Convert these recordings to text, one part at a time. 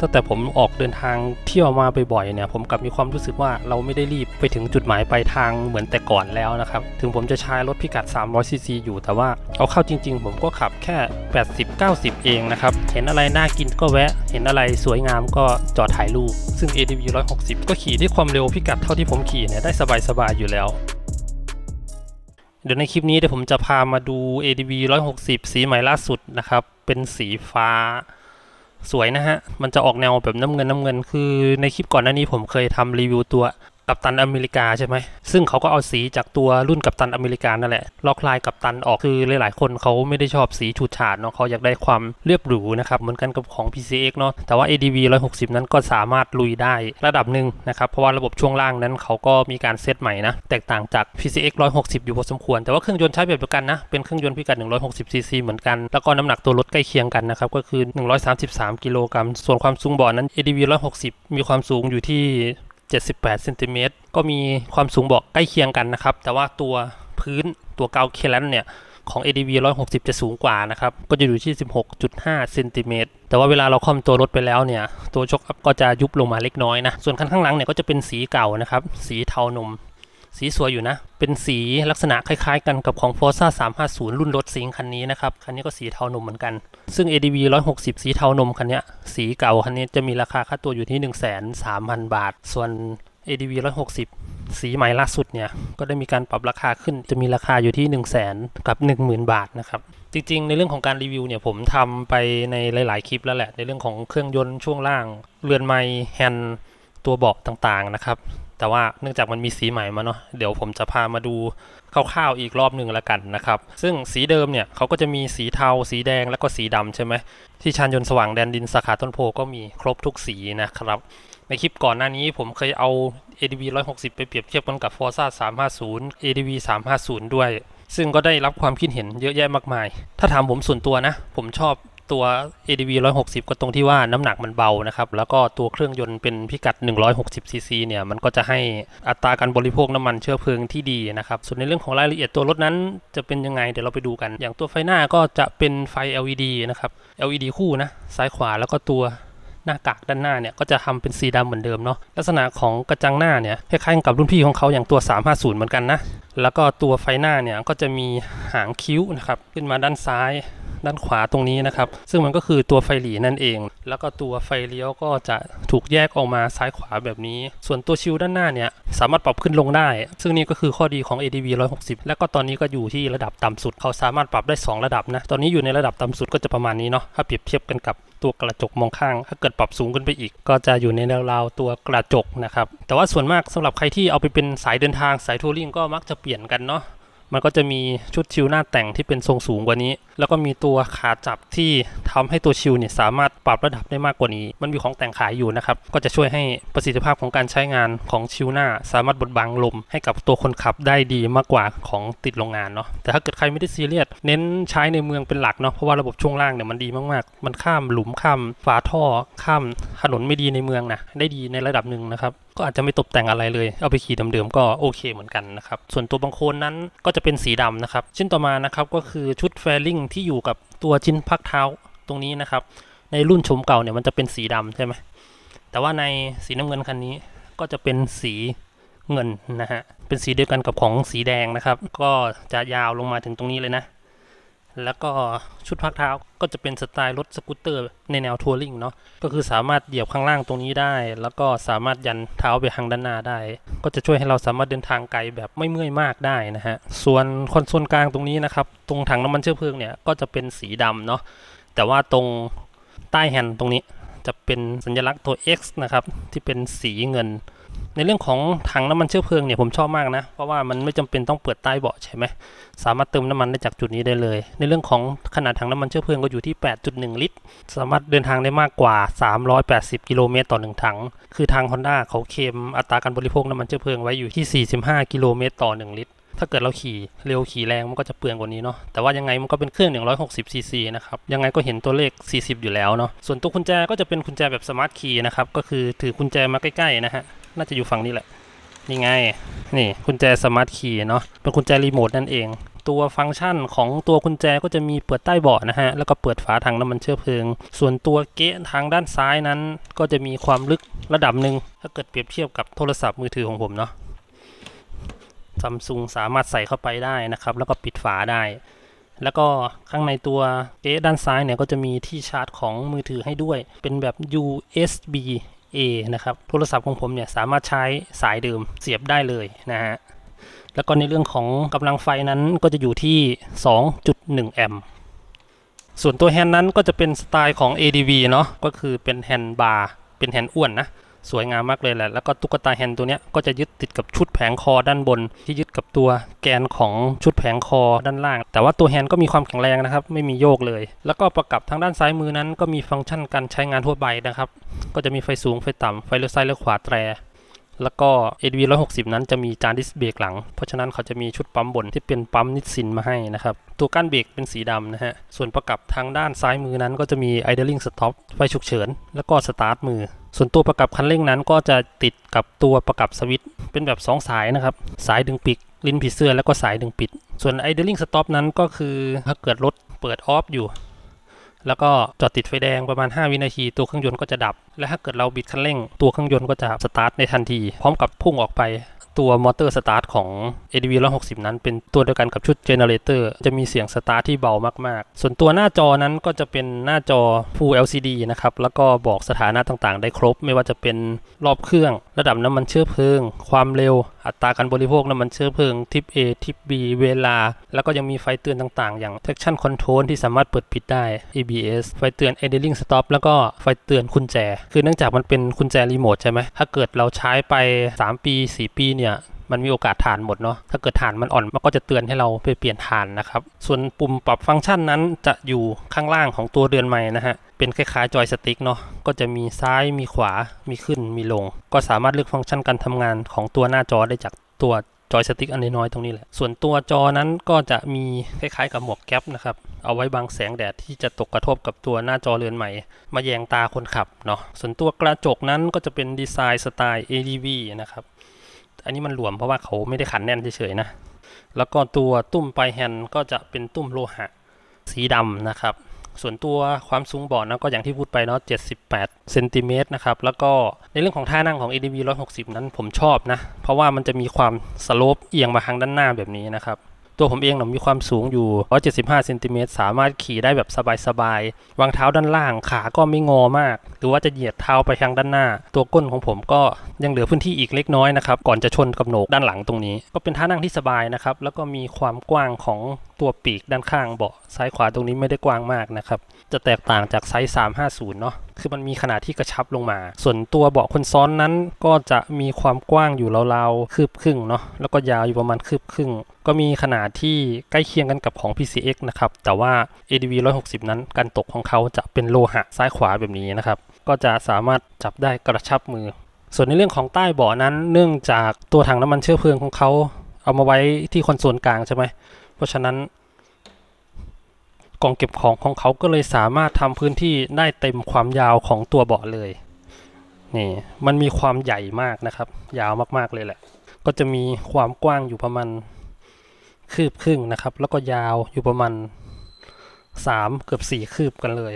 ตั้งแต่ผมออกเดินทางเที่ยวมาบ่อยๆเนี่ยผมกลับมีความรู้สึกว่าเราไม่ได้รีบไปถึงจุดหมายปลายทางเหมือนแต่ก่อนแล้วนะครับ ถึงผมจะใช้รถพิกัด 300 ซีซีอยู่แต่ว่าเอาเข้าจริง ๆ ผมก็ขับแค่ 80-90 เองนะครับ เห็นอะไรน่ากินก็แวะ เห็นอะไรสวยงามก็จอดถ่ายรูป ซึ่ง ADV 160 ก็ขี่ด้วยความเร็วพิกัดเท่าที่ผมขี่เนี่ยได้สบายๆอยู่แล้วเดี๋ยวในคลิปนี้เดี๋ยวผมจะพามาดู ADV 160 สีใหม่ล่าสุดนะครับ เป็นสีฟ้า สวยนะฮะ มันจะออกแนวแบบน้ำเงินน้ำเงิน คือในคลิปก่อนหน้านี้ผมเคยทำรีวิวตัว กัปตันอเมริกาใช่ไหม ซึ่งเขาก็เอาสีจากตัวรุ่นกัปตันอเมริกานั่นแหละ ลอกลายกัปตันออกคือหลายๆ คนเขาไม่ได้ชอบสีฉูดฉาดเนาะเขาอยากได้ความเรียบหรูนะครับเหมือนกันกับของ PCX เนาะแต่ว่า ADV 160 นั้นก็สามารถลุยได้ระดับหนึ่งนะครับเพราะว่าระบบช่วงล่างนั้นเขาก็มีการเซตใหม่นะแตกต่างจาก PCX 160 อยู่พอสมควร แต่ว่าเครื่องยนต์ใช้แบบเดียวกันนะเป็นเครื่องยนต์พิกัด 160 cc เหมือนกัน แล้วก็น้ำหนักตัวรถใกล้เคียงกันนะครับก็คือ 133 กิโลกรัมส่วนความสูงบาะนั้น ADV 160 มีความสูงอยู่ที่ 78เซนติเมตรก็มีความสูงบอกใกล้เคียงกันนะครับ แต่ว่าตัวพื้นตัวเกาเคลันเนี่ยของ ADV 160 จะสูงกว่านะครับ ก็จะอยู่ที่ 16.5เซนติเมตรแต่ว่าเวลาเราคอมตัวรถไปแล้วเนี่ย ตัวช็อคอัพก็จะยุบลงมาเล็กน้อยนะ ส่วนคันข้างหลังเนี่ยก็จะเป็นสีเก่านะครับ สีเทาหนุ่ม สีสวยอยู่นะ เป็นสีลักษณะคล้ายๆ กันกับของ Forza 350 รุ่นรถสิงคันนี้นะครับ คันนี้ก็สีเทานมเหมือนกัน ซึ่ง ADV 160 สีเทานมคันนี้สีเก่าคันนี้จะมีราคาค่าตัวอยู่ที่130,000 บาท ส่วน ADV 160 สีใหม่ล่าสุดเนี่ย ก็ได้มีการปรับราคาขึ้น จะมีราคาอยู่ที่ 1 0 0 0 0แกับ 10,000 บาทนะครับ จริงๆ ในเรื่องของการรีวิวเนี่ยผมทำไปในหลายๆ คลิปแล้วแหละ ในเรื่องของเครื่องยนต์ช่วงล่าง เรือนไม้แฮนด์ตัวเบาะต่างๆ นะครับ แต่ว่าเนื่องจากมันมีสีใหม่มาเนาะเดี๋ยวผมจะพามาดูคร่าวๆอีกรอบหนึ่งล้วกันนะครับ ซึ่งสีเดิมเนี่ยเขาก็จะมีสีเทา สีแดงแล้วก็สีดำใช่ไหมที่ชานยนต์สว่างแดนดินสาขาต้นโพก็มีครบทุกสีนะครับในคลิปก่อนหน้านี้ผมเคยเอา ADV 160 ไปเปรียบเทียบกันกับ Forza 350 ADV 350 ด้วย ซึ่งก็ได้รับความคิดเห็นเยอะแยะมากมาย ถ้าถามผมส่วนตัวนะ ผมชอบ ตัว ADV 160 ก็ตรงที่ว่าน้ำหนักมันเบานะครับ แล้วก็ตัวเครื่องยนต์เป็นพิกัด 160 cc เนี่ย มันก็จะให้อัตราการบริโภคน้ำมันเชื้อเพลิงที่ดีนะครับ ส่วนในเรื่องของรายละเอียดตัวรถนั้นจะเป็นยังไง เดี๋ยวเราไปดูกัน อย่างตัวไฟหน้าก็จะเป็นไฟ LED นะครับ LED คู่นะ ซ้ายขวาแล้วก็ตัวหน้ากากด้านหน้าเนี่ยก็จะทำเป็นสีดำเหมือนเดิมเนาะลักษณะของกระจังหน้าเนี่ยคล้ายๆกับรุ่นพี่ของเขาอย่างตัว 350 เหมือนกันนะ แล้วก็ตัวไฟหน้าเนี่ยก็จะมีหางคิ้วนะครับขึ้นมาด้านซ้าย ด้านขวาตรงนี้นะครับ ซึ่งมันก็คือตัวไฟหลีนั่นเอง แล้วก็ตัวไฟเลี้ยวก็จะถูกแยกออกมาซ้ายขวาแบบนี้ ส่วนตัวชิลด้านหน้าเนี่ยสามารถปรับขึ้นลงได้ ซึ่งนี่ก็คือข้อดีของ ADV 160 แล้วก็ตอนนี้ก็อยู่ที่ระดับต่ำสุด เขาสามารถปรับได้ 2 ระดับนะ ตอนนี้อยู่ในระดับต่ำสุดก็จะประมาณนี้เนาะ ถ้าเปรียบเทียบกันกับตัวกระจกมองข้าง ถ้าเกิดปรับสูงขึ้นไปอีก ก็จะอยู่ในแนวราวตัวกระจกนะครับ แต่ว่าส่วนมากสำหรับใครที่เอาไปเป็นสายเดินทางสายทัวริงก็มักจะเปลี่ยนกันเนาะ มันก็จะมีชุดชิลหน้าแต่งที่เป็นทรงสูงกว่านี้ แล้วก็มีตัวขาจับที่ทำให้ตัวชิลเนี่ยสามารถ ปรับระดับได้มากกว่านี้ มันมีของแต่งขายอยู่นะครับ ก็จะช่วยให้ประสิทธิภาพของการใช้งานของชิลหน้า สามารถบดบังลมให้กับตัวคนขับได้ดีมากกว่าของติดโรงงานเนาะ แต่ถ้าเกิดใครไม่ได้ซีเรียส เน้นใช้ในเมืองเป็นหลักเนาะ เพราะว่าระบบช่วงล่างเนี่ยมันดีมากๆ มันข้ามหลุมข้ามฝาท่อ ข้ามถนนไม่ดีในเมืองนะ ได้ดีในระดับหนึ่งนะครับ ก็อาจจะไม่ตกแต่งอะไรเลย เอาไปขี่เดิมๆก็โอเคเหมือนกันนะครับ ส่วนตัวบางโคนนั้นก็จะเป็นสีดำนะครับชิ้นต่อมานะครับก็คือชุดแฟลิงที่อยู่กับตัวชิ้นพักเท้าตรงนี้นะครับ ในรุ่นชมเก่าเนี่ยมันจะเป็นสีดำใช่ไหมแต่ว่าในสีน้ำเงินคันนี้ก็จะเป็นสีเงินนะฮะ เป็นสีเดียวกันกับของสีแดงนะครับ ก็จะยาวลงมาถึงตรงนี้เลยนะ แล้วก็ชุดพักเท้าก็จะเป็นสไตล์รถสกูตเตอร์ในแนวทัวริงเนาะ ก็คือสามารถเหยียบข้างล่างตรงนี้ได้ แล้วก็สามารถยันเท้าไปทางด้านหน้าได้ ก็จะช่วยให้เราสามารถเดินทางไกลแบบไม่เมื่อยมากได้นะฮะ ส่วนคอนโซลกลางตรงนี้นะครับ ตรงถังน้ำมันเชื้อเพลิงเนี่ยก็จะเป็นสีดำเนาะ แต่ว่าตรง ใต้แฮนด์ตรงนี้จะเป็นสัญลักษณ์ตัว X นะครับ ที่เป็นสีเงิน ในเรื่องของถังน้ำมันเชื้อเพลิงเนี่ยผมชอบมากนะ เพราะว่ามันไม่จำเป็นต้องเปิดใต้เบาะใช่ไหมสามารถเติมน้ำมันได้จากจุดนี้ได้เลย ในเรื่องของขนาดถังน้ำมันเชื้อเพลิงก็อยู่ที่ 8.1 ลิตร สามารถเดินทางได้มากกว่า 380 กิโลเมตรต่อ 1 ถัง คือทาง Honda เขาเคลมอัตราการบริโภคน้ำมันเชื้อเพลิงไว้อยู่ที่ 45 กิโลเมตรต่อ 1 ลิตร ถ้าเกิดเราขี่เร็วขี่แรงมันก็จะเปลืองกว่านี้เนาะแต่ว่ายังไงมันก็เป็นเครื่อง 160 ซีซีนะครับยังไงก็เห็นตัวเลข 40 อยู่แล้วเนาะส่วนตัวกุญแจก็จะเป็นกุญแจแบบสมาร์ทคีย์นะครับก็คือถือกุญแจมาใกล้ๆนะฮะน่าจะอยู่ฝั่งนี้แหละนี่ไงนี่กุญแจสมาร์ทคีย์เนาะเป็นกุญแจรีโมทนั่นเองตัวฟังก์ชันของตัวกุญแจก็จะมีเปิดใต้เบาะนะฮะ แล้วก็เปิดฝาถังน้ำมันเชื้อเพลิง ส่วนตัวเก๊ะทางด้านซ้ายนั้น ก็จะมีความลึกระดับหนึ่งถ้าเกิดเปรียบเทียบกับโทรศัพท์มือถือของผมเนาะ ซัมซุงสามารถใส่เข้าไปได้นะครับ แล้วก็ปิดฝาได้ แล้วก็ข้างในตัวเก๊ด้านซ้ายเนี่ยก็จะมีที่ชาร์จของมือถือให้ด้วย เป็นแบบ USB A นะครับ โทรศัพท์ของผมเนี่ยสามารถใช้สายเดิมเสียบได้เลยนะฮะ แล้วก็ในเรื่องของกำลังไฟนั้นก็จะอยู่ที่ 2.1 แอมป์ส่วนตัวแฮนด์นั้นก็จะเป็นสไตล์ของ ADV เนาะก็คือเป็นแฮนด์บาร์เป็นแฮนด์อ้วนนะ สวยงามมากเลยแหละ แล้วก็ตุ๊กตาแฮนด์ตัวเนี้ยก็จะยึดติดกับชุดแผงคอด้านบน ที่ยึดกับตัวแกนของชุดแผงคอด้านล่าง แต่ว่าตัวแฮนด์ก็มีความแข็งแรงนะครับ ไม่มีโยกเลย แล้วก็ประกับทางด้านซ้ายมือนั้น ก็มีฟังก์ชันการใช้งานทั่วไปนะครับ ก็จะมีไฟสูงไฟต่ำไฟเลี้ยวซ้ายเลี้ยวขวาแตร แล้วก็ ADV 160 นั้นจะมีจานดิสเบรกหลัง เพราะฉะนั้นเขาจะมีชุดปั๊มบนที่เป็นปั๊มนิสสินมาให้นะครับ ตัวก้านเบรกเป็นสีดำนะฮะ ส่วนประกับทางด้านซ้ายมือนั้นก็จะมี idling stop ไฟฉุกเฉิน แล้วก็สตาร์ทมือ ส่วนตัวประกับคันเร่งนั้นก็จะติดกับตัวประกับสวิตช์เป็นแบบ 2 สายนะครับ สายดึงปิดลิ้นผีเสื้อแล้วก็สายดึงปิด ส่วน idling stop นั้นก็คือถ้าเกิดรถเปิดออฟอยู่ แล้วก็จอดติดไฟแดงประมาณ 5 วินาที ตัวเครื่องยนต์ก็จะดับ และถ้าเกิดเราบิดคันเร่ง ตัวเครื่องยนต์ก็จะสตาร์ทในทันที พร้อมกับพุ่งออกไปตัวมอเตอร์สตาร์ทของ ADV 160 นั้น เป็นตัวเดียวกันกับชุดเจเนเรเตอร์จะมีเสียงสตาร์ทที่เบามาก ๆ ส่วนตัวหน้าจอนั้นก็จะเป็นหน้าจอ Full LCD นะครับ แล้วก็บอกสถานะต่างๆ ได้ครบ ไม่ว่าจะเป็นรอบเครื่อง ระดับน้ำมันเชื้อเพลิง ความเร็ว อัตราการบริโภคน้ำมันเชื้อเพลิงทิป A ทิป B เวลา แล้วก็ยังมีไฟเตือนต่างๆ อย่าง traction control ที่สามารถเปิดปิดได้ ABS ไฟเตือน idling stop แล้วก็ไฟเตือนกุญแจ คือเนื่องจากมันเป็นกุญแจรีโมทใช่ไหมถ้าเกิดเราใช้ไป 3 ปี 4 ปีเนี่ย มันมีโอกาสฐานหมดเนาะถ้าเกิดฐานมันอ่อนมันก็จะเตือนให้เราไปเปลี่ยนฐานนะครับ ส่วนปุ่มปรับฟังก์ชันนั้นจะอยู่ข้างล่างของตัวเรือนใหม่นะฮะเป็นคล้ายๆจอยสติ๊กเนาะก็จะมีซ้ายมีขวามีขึ้นมีลง ก็สามารถเลือกฟังก์ชันการทำงานของตัวหน้าจอได้จากตัวจอยสติ๊กอันน้อยๆตรงนี้แหละ ส่วนตัวจอนั้นก็จะมีคล้ายๆกับหมวกแก๊ปนะครับ เอาไว้บังแสงแดดที่จะตกกระทบกับตัวหน้าจอเรือนใหม่ มาแยงตาคนขับเนาะ ส่วนตัวกระจกนั้นก็จะเป็นดีไซน์สไตล์ ADV นะครับ อันนี้มันหลวมเพราะว่าเขาไม่ได้ขันแน่นเฉยๆนะ แล้วก็ตัวตุ้มปลายแฮนด์ก็จะเป็นตุ้มโลหะสีดำนะครับ ส่วนตัวความสูงเบาะนะก็อย่างที่พูดไปเนาะ 78 เซนติเมตรนะครับ แล้วก็ในเรื่องของท่านั่งของ ADV 160 นั้นผมชอบนะ เพราะว่ามันจะมีความสโลปเอียงมาทางด้านหน้าแบบนี้นะครับ ตัวผมเองเนะมีความสูงอยู่ 175เซนติเมตรสามารถขี่ได้แบบสบายๆ วางเท้าด้านล่าง ขาก็ไม่งอมาก หรือว่าจะเหยียดเท้าไปทางด้านหน้า ตัวก้นของผมก็ยังเหลือพื้นที่อีกเล็กน้อยนะครับ ก่อนจะชนกับโหนกด้านหลังตรงนี้ ก็เป็นท่านั่งที่สบายนะครับ แล้วก็มีความกว้างของ ตัวปีกด้านข้างเบาะซ้ายขวาตรงนี้ไม่ได้กว้างมากนะครับ จะแตกต่างจากไซส์ 350 เนาะคือมันมีขนาดที่กระชับลงมา ส่วนตัวเบาะคนซ้อนนั้นก็จะมีความกว้างอยู่ราวๆคืบครึ่งเนาะแล้วก็ยาวอยู่ประมาณคืบครึ่ง ก็มีขนาดที่ใกล้เคียงกันกับของ PCX นะครับแต่ว่า ADV 160 นั้นการตกของเขาจะเป็นโลหะซ้ายขวาแบบนี้นะครับก็จะสามารถจับได้กระชับมือ ส่วนในเรื่องของใต้เบาะนั้น เนื่องจากตัวถังน้ำมันเชื้อเพลิงของเขาเอามาไว้ที่คอนโซลกลางใช่ไหม เพราะฉะนั้นกล่องเก็บของของเขาก็เลยสามารถทำพื้นที่ได้เต็มความยาวของตัวเบาะเลยนี่มันมีความใหญ่มากนะครับ ยาวมากๆเลยแหละ ก็จะมีความกว้างอยู่ประมาณคืบครึ่งนะครับ แล้วก็ยาวอยู่ประมาณสามเกือบสี่คืบกันเลย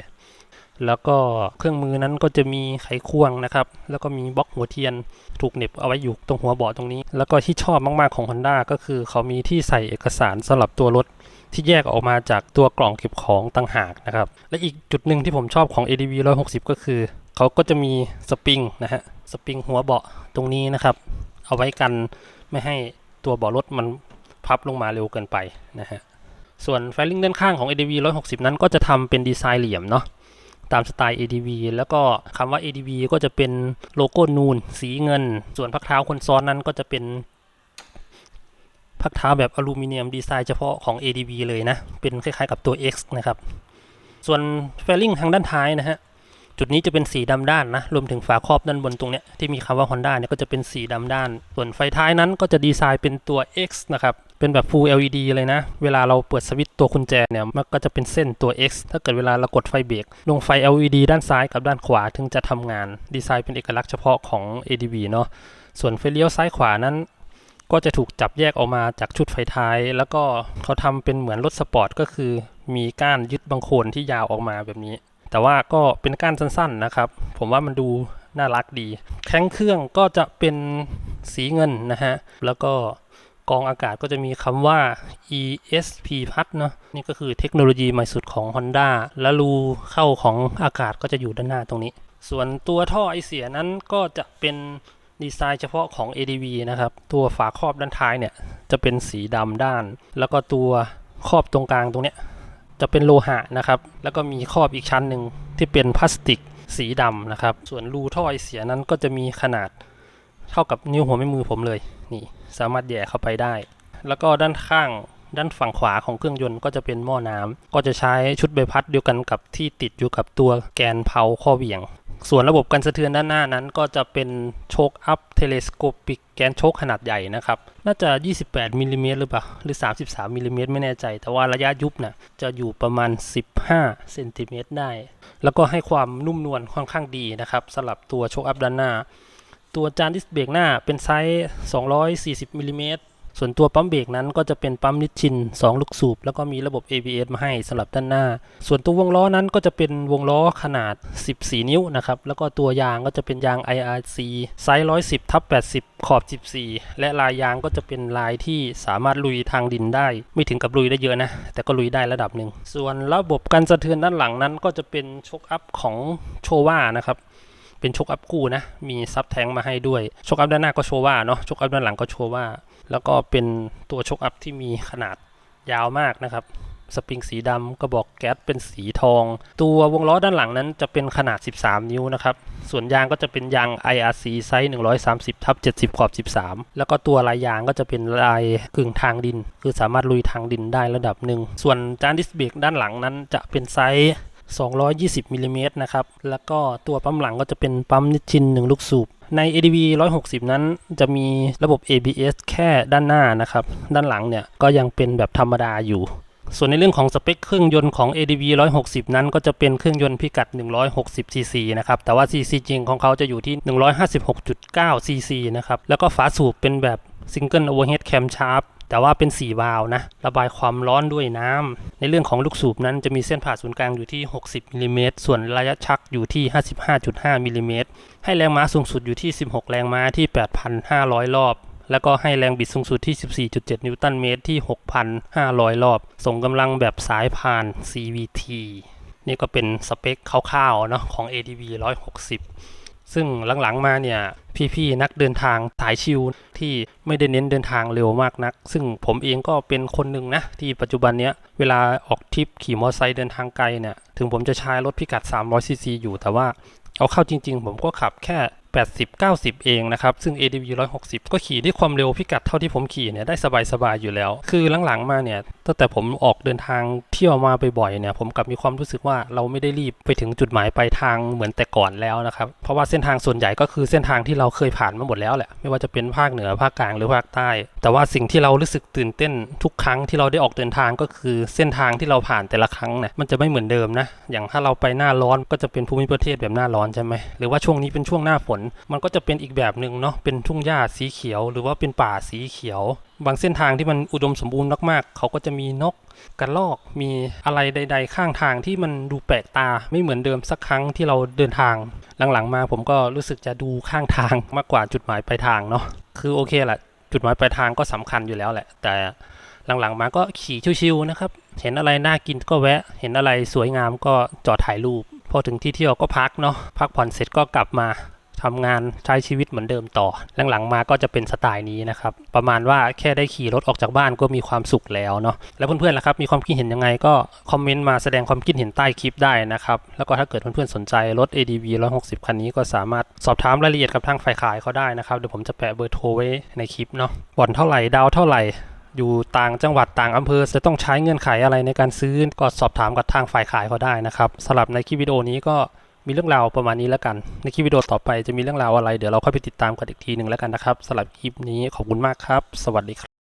แล้วก็เครื่องมือนั้นก็จะมีไขควงนะครับ แล้วก็มีบล็อกหัวเทียนถูกเน็บเอาไว้อยู่ตรงหัวเบาะตรงนี้ แล้วก็ที่ชอบมากๆของ Honda ก็คือเขามีที่ใส่เอกสารสำหรับตัวรถที่แยกออกมาจากตัวกล่องเก็บของต่างหากนะครับ และอีกจุดหนึ่งที่ผมชอบของ ADV 160 ก็คือ เขาก็จะมีสปริงนะฮะ สปริงหัวเบาะตรงนี้นะครับ เอาไว้กันไม่ให้ตัวเบาะรถมันพับลงมาเร็วเกินไปนะฮะ ส่วนไฟลิ่งด้านข้างของ ADV 160 นั้นก็จะทำเป็นดีไซน์เหลี่ยมเนาะ ตามสไตล์ ADV แล้วก็คำว่า ADV ก็จะเป็นโลโก้นูน สีเงิน ส่วนพักเท้าคนซ้อนนั้นก็จะเป็นพักเท้าแบบอลูมิเนียมดีไซน์เฉพาะของ ADV เลยนะ เป็นคล้ายๆกับตัว X นะครับ ส่วนเฟลลิ่งทางด้านท้ายนะฮะ จุดนี้จะเป็นสีดำด้านนะ รวมถึงฝาครอบด้านบนตรงเนี้ยที่มีคำว่า Honda เนี่ยก็จะเป็นสีดำด้าน ส่วนไฟท้ายนั้นก็จะดีไซน์เป็นตัว X นะครับเป็นแบบ Full LED เลยนะ เวลาเราเปิดสวิตตัวกุญแจเนี่ยมันก็จะเป็นเส้นตัว X ถ้าเกิดเวลาเรากดไฟเบรกลงไฟ LED ด้านซ้ายกับด้านขวาถึงจะทำงาน ดีไซน์เป็นเอกลักษณ์เฉพาะของ ADV เนาะส่วนไฟเลี้ยวซ้ายขวานั้นก็จะถูกจับแยกออกมาจากชุดไฟท้าย แล้วก็เขาทำเป็นเหมือนรถสปอร์ตก็คือมีก้านยึดบังโคนที่ยาวออกมาแบบนี้ แต่ว่าก็เป็นก้านสั้นๆนะครับ ผมว่ามันดูน่ารักดีแข้งเครื่องก็จะเป็นสีเงินนะฮะ แล้วก็กองอากาศก็จะมีคำว่า ESP พัดเนาะนี่ก็คือเทคโนโลยีใหม่สุดของ Honda และรูเข้าของอากาศก็จะอยู่ด้านหน้าตรงนี้ ส่วนตัวท่อไอเสียนั้นก็จะเป็นดีไซน์เฉพาะของ ADV นะครับ ตัวฝาครอบด้านท้ายเนี่ย จะเป็นสีดำด้าน แล้วก็ตัวครอบตรงกลางตรงเนี้ย จะเป็นโลหะนะครับ แล้วก็มีครอบอีกชั้นหนึ่งที่เป็นพลาสติกสีดำนะครับ ส่วนรูท่อไอเสียนั้นก็จะมีขนาดเท่ากับนิ้วหัวแม่มือผมเลย นี่สามารถแหย่เข้าไปได้ แล้วก็ด้านข้างด้านฝั่งขวาของเครื่องยนต์ก็จะเป็นหม้อน้ำก็จะใช้ชุดใบพัดเดียวกันกับที่ติดอยู่กับตัวแกนเผาข้อเหวี่ยง ส่วนระบบการสะเทือนด้านหน้านั้น ก็จะเป็นโชคอัพเทเลสโคปิกแกนโชคขนาดใหญ่นะครับ น่าจะ 28มิลลิเมตรหรือเปล่า หรือ 33มิลลิเมตรไม่แน่ใจ แต่ว่าระยะยุบน่ะจะอยู่ประมาณ 15เซนติเมตรได้ แล้วก็ให้ความนุ่มนวลค่อนข้างดีนะครับสำหรับตัวโชคอัพด้านหน้า ตัวจานดิสเบรกหน้าเป็นไซส์ 240มิลลิเมตร ส่วนตัวปั๊มเบรกนั้นก็จะเป็นปั๊มนิชชิน 2 ลูกสูบ แล้วก็มีระบบ ABS มาให้สำหรับด้านหน้า ส่วนตัววงล้อนั้นก็จะเป็นวงล้อขนาด 14 นิ้วนะครับ แล้วก็ตัวยางก็จะเป็นยาง IRC ไซส์ 110ทับ80 ขอบ 14 และลายยางก็จะเป็นลายที่สามารถลุยทางดินได้ ไม่ถึงกับลุยได้เยอะนะ แต่ก็ลุยได้ระดับหนึ่ง ส่วนระบบการสะเทือนด้านหลังนั้นก็จะเป็นโชคอัพของโชว่านะครับเป็นโชคอัพคู่นะ มีซับแทงมาให้ด้วยโชคอัพด้านหน้าก็โชว่าเนาะโชคอัพด้านหลังก็โชว่า แล้วก็เป็นตัวโชคอัพที่มีขนาดยาวมากนะครับ สปริงสีดำกระบอกแก๊สเป็นสีทอง ตัววงล้อด้านหลังนั้นจะเป็นขนาด 13 นิ้วนะครับ ส่วนยางก็จะเป็นยาง IRC ไซส์ 130ทับ70 ขอบ 13 แล้วก็ตัวลายยางก็จะเป็นลายกึ่งทางดิน คือสามารถลุยทางดินได้ระดับหนึ่ง ส่วนจานดิสเบรกด้านหลังนั้นจะเป็นไซส์ 220มิลลิเมตรนะครับ แล้วก็ตัวปั๊มหลังก็จะเป็นปั๊มนิชชิน 1 ลูกสูบ ใน ADV 160 นั้นจะมีระบบ ABS แค่ด้านหน้านะครับ ด้านหลังเนี่ยก็ยังเป็นแบบธรรมดาอยู่ ส่วนในเรื่องของสเปคเครื่องยนต์ของ ADV 160 นั้นก็จะเป็นเครื่องยนต์พิกัด 160 cc นะครับ แต่ว่า cc จริงของเขาจะอยู่ที่ 156.9 cc นะครับ แล้วก็ฝาสูบเป็นแบบ Single Overhead Cam Shaft แต่ว่าเป็น 4 วาล์วนะ ระบายความร้อนด้วยน้ำในเรื่องของลูกสูบนั้นจะมีเส้นผ่าศูนย์กลางอยู่ที่ 60มิลลิเมตรส่วนระยะชักอยู่ที่ 55.5มิลลิเมตรให้แรงม้าสูงสุดอยู่ที่ 16 แรงม้าที่ 8,500 รอบ แล้วก็ให้แรงบิดสูงสุดที่ 14.7 นิวตันเมตรที่ 6,500 รอบ ส่งกำลังแบบสายพาน CVT นี่ก็เป็นสเปคคร่าวๆเนาะของ ADV 160 ซึ่งหลังๆมาเนี่ยพี่ๆนักเดินทางสายชิลที่ไม่ได้เน้นเดินทางเร็วมากนัก ซึ่งผมเองก็เป็นคนหนึ่งนะ ที่ปัจจุบันเนี้ยเวลาออกทริปขี่มอเตอร์ไซค์เดินทางไกลเนี่ยถึงผมจะใช้รถพิกัด300ซีซีอยู่แต่ว่าเอาเข้าจริง ๆ ผมก็ขับแค่ 80 90 เองนะครับ ซึ่ง ADV 160 ก็ขี่ด้วยความเร็วพิกัดเท่าที่ผมขี่เนี่ยได้สบายๆอยู่แล้ว คือหลังๆมาเนี่ยตั้งแต่ผมออกเดินทางเที่ยวมาบ่อยๆเนี่ยผมกลับมีความรู้สึกว่าเราไม่ได้รีบไปถึงจุดหมายปลายทางเหมือนแต่ก่อนแล้วนะครับ เพราะว่าเส้นทางส่วนใหญ่ก็คือเส้นทางที่เราเคยผ่านมาหมดแล้วแหละไม่ว่าจะเป็นภาคเหนือภาคกลางหรือภาคใต้ แต่ว่าสิ่งที่เรารู้สึกตื่นเต้นทุกครั้งที่เราได้ออกเดินทางก็คือเส้นทางที่เราผ่านแต่ละครั้งเนี่ยมันจะไม่เหมือนเดิมนะอย่างถ้าเราไปหน้าร้อนก็จะเป็นภูมิประเทศแบบหน้าร้อนใช่ไหมหรือว่าช่วงนี้เป็นช่วงหน้าฝนมันก็จะเป็นอีกแบบหนึ่งเนาะเป็นทุ่งหญ้าสีเขียว หรือว่าเป็นป่าสีเขียว บางเส้นทางที่มันอุดมสมบูรณ์มากๆเขาก็จะมีนกกระรอกมีอะไรใด ๆ ข้างทางที่มันดูแปลกตาไม่เหมือนเดิมสักครั้งที่เราเดินทาง หลังๆมาผมก็รู้สึกจะดูข้างทางมากกว่าจุดหมายปลายทางเนาะคือโอเคแหละจุดหมายปลายทางก็สำคัญอยู่แล้วแหละ แต่หลังๆมาก็ขี่ชิวๆนะครับ เห็นอะไรน่ากินก็แวะ เห็นอะไรสวยงามก็จอดถ่ายรูป พอถึงที่เที่ยวก็พักเนาะ พักผ่อนเสร็จก็กลับมา ทำงานใช้ชีวิตเหมือนเดิมต่อ หลังๆมาก็จะเป็นสไตล์นี้นะครับ ประมาณว่าแค่ได้ขี่รถออกจากบ้านก็มีความสุขแล้วเนาะแล้วเพื่อนๆล่ะครับมีความคิดเห็นยังไงก็คอมเมนต์มาแสดงความคิดเห็นใต้คลิปได้นะครับแล้วก็ถ้าเกิดเพื่อนๆสนใจรถ ADV 160 คันนี้ก็สามารถสอบถามรายละเอียดกับทางฝ่ายขายเขาได้นะครับเดี๋ยวผมจะแปะเบอร์โทรไว้ในคลิปเนาะบ่อนเท่าไหร่ดาวเท่าไหร่อยู่ต่างจังหวัดต่างอำเภอจะต้องใช้เงื่อนไขอะไรในการซื้อก็สอบถามกับทางฝ่ายขายเขาได้นะครับสำหรับในคลิปวิดีโอนี้ก็ มีเรื่องราวประมาณนี้แล้วกัน ในคลิปวิดีโอต่อไปจะมีเรื่องราวอะไร เดี๋ยวเราค่อยไปติดตามกันอีกทีหนึ่งแล้วกันนะครับสำหรับคลิปนี้ขอบคุณมากครับ สวัสดีครับ